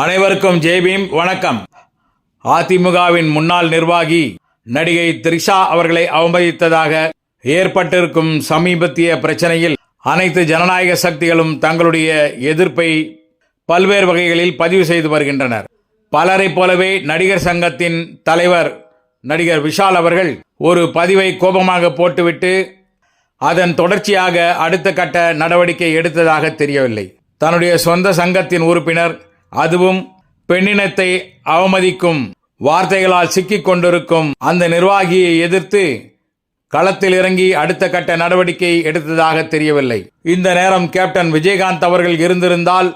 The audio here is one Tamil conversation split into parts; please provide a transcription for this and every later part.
அனைவருக்கும் ஜெய்பீம் வணக்கம். அதிமுகவின் முன்னாள் நிர்வாகி நடிகை த்ரிஷா அவர்களை அவமதித்ததாக ஏற்பட்டிருக்கும் சமீபத்திய பிரச்சனையில் அனைத்து ஜனநாயக சக்திகளும் தங்களுடைய எதிர்ப்பை பல்வேறு வகைகளில் பதிவு செய்து வருகின்றனர். பலரைப் போலவே நடிகர் சங்கத்தின் தலைவர் நடிகர் விஷால் அவர்கள் ஒரு பதிவை கோபமாக போட்டுவிட்டு அதன் தொடர்ச்சியாக அடுத்த கட்ட நடவடிக்கை எடுத்ததாக தெரியவில்லை. தன்னுடைய சொந்த சங்கத்தின் உறுப்பினர் அதுவும் பெண்ணினத்தை அவமதிக்கும் வார்த்தைகளால் சிக்கிக் கொண்டிருக்கும் அந்த நிர்வாகியை எதிர்த்து களத்தில் இறங்கி அடுத்த கட்ட நடவடிக்கை எடுத்ததாக தெரியவில்லை. இந்த நேரம் கேப்டன் விஜயகாந்த் அவர்கள் இருந்திருந்தால்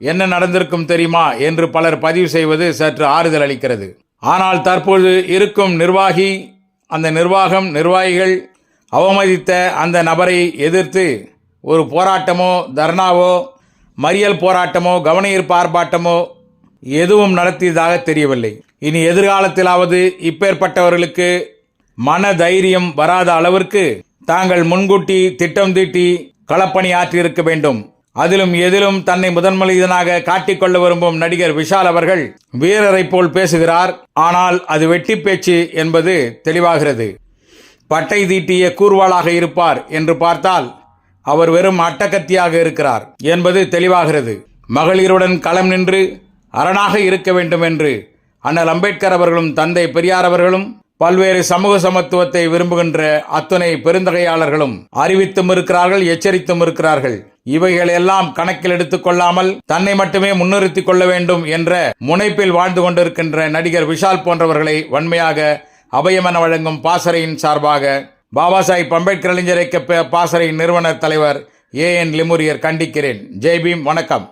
என்ன நடந்திருக்கும் தெரியுமா என்று பலர் பதிவு செய்வது சற்று ஆறுதல் அளிக்கிறது. ஆனால் தற்போது இருக்கும் நிர்வாகி அந்த நிர்வாகம் நிர்வாகிகள் அவமதித்த அந்த நபரை எதிர்த்து ஒரு போராட்டமோ தர்ணாவோ மறியல் போராட்டமோ கவனஈர்ப்பு ஆர்ப்பாட்டமோ எதுவும் நடத்தியதாக தெரியவில்லை. இனி எதிர்காலத்திலாவது இப்பேற்பட்டவர்களுக்கு மன தைரியம் வராத அளவிற்கு தாங்கள் முன்கூட்டி திட்டம் தீட்டி களப்பணி ஆற்றியிருக்க வேண்டும். அதிலும் எதிலும் தன்னை முதன் மனிதனாக காட்டிக்கொள்ள விரும்பும் நடிகர் விஷால் அவர்கள் வீரரைப் போல் பேசுகிறார். ஆனால் அது வெட்டி பேச்சு என்பது தெளிவாகிறது. பட்டை தீட்டிய கூர்வாளாக இருப்பார் என்று பார்த்தால் அவர் வெறும் அட்டகத்தியாக இருக்கிறார் என்பது தெளிவாகிறது. மகளிருடன் களம் நின்று அரணாக இருக்க வேண்டும் என்று அண்ணல் அம்பேத்கர் அவர்களும் தந்தை பெரியார் அவர்களும் பல்வேறு சமூக சமத்துவத்தை விரும்புகின்ற அத்துணை பெருந்தகையாளர்களும் அறிவித்தும் இருக்கிறார்கள் எச்சரித்தும் இருக்கிறார்கள். இவைகள் எல்லாம் கணக்கில் எடுத்துக் கொள்ளாமல் தன்னை மட்டுமே முன்னிறுத்திக் கொள்ள வேண்டும் என்ற முனைப்பில் வாழ்ந்து கொண்டிருக்கின்ற நடிகர் விஷால் போன்றவர்களை வன்மையாக அபயமென வழங்கும் பாசறையின் சார்பாக பாபா சாஹிப் அம்பேத்கர் இளைஞர் இயக்க பாசறை நிறுவனர் தலைவர் ஏ என் லிமுரியர் கண்டிக்கிறேன். ஜெய்பீம் வணக்கம்.